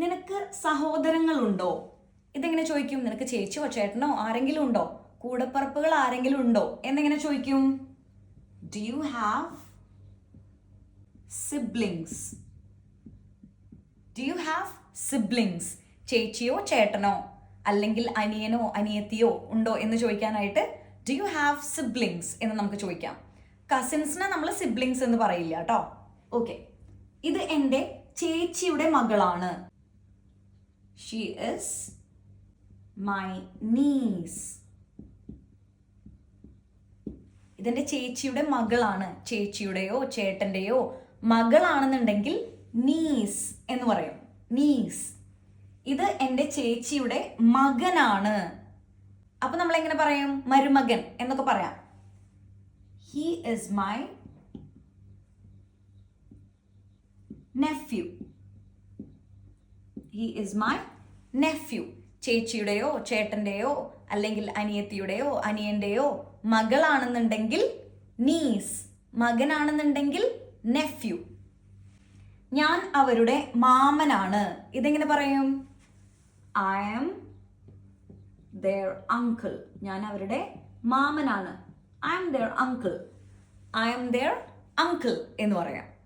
നിനക്ക് സഹോദരങ്ങളുണ്ടോ? ഇതെങ്ങനെ ചോദിക്കും? നിനക്ക് ചേച്ചിയോ ചേട്ടനോ ആരെങ്കിലും ഉണ്ടോ? കൂടപ്പറപ്പുകൾ ആരെങ്കിലും ഉണ്ടോ? എന്നെങ്ങനെ ചോദിക്കും? Do you have siblings do you have siblings ചേച്ചിയോ ചേട്ടനോ? അല്ലെങ്കിൽ അനിയനോ അനിയത്തിയോ ഉണ്ടോ എന്ന് ചോദിക്കാനായിട്ട് ഡു യു ഹാവ് സിബ്ലിങ്സ് എന്ന് നമുക്ക് ചോദിക്കാം. കസിൻസിനെ നമ്മൾ സിബ്ലിങ്സ് എന്ന് പറയില്ല കേട്ടോ. ഓക്കെ ഇത് എന്റെ ചേച്ചിയുടെ മകളാണ്. She is my niece. ഇതെന്റെ ചേച്ചിയുടെ മകളാണ്. ചേച്ചിയുടെയോ ചേട്ടന്റെയോ മകളാണെന്നുണ്ടെങ്കിൽ നീസ് എന്ന് പറയും. നീസ് ഇത് എന്റെ ചേച്ചിയുടെ മകനാണ്. അപ്പൊ നമ്മൾ എങ്ങനെ പറയും? മരുമകൻ എന്നൊക്കെ പറയാം. He is my nephew he is my nephew ചേച്ചിയുടെയോ ചേട്ടന്റെയോ അല്ലെങ്കിൽ അനിയത്തിയുടെയോ അനിയന്റെയോ മകളാണെന്നുണ്ടെങ്കിൽ നീസ് മകനാണെന്നുണ്ടെങ്കിൽ നെഫ്യൂ ഞാൻ അവരുടെ മാമനാണ്. ഇതെങ്ങനെ പറയും? ഐ ആം ദർ അങ്കിൾ ഞാൻ അവരുടെ മാമനാണ്. I am their uncle I am their uncle എന്ന് പറയാം.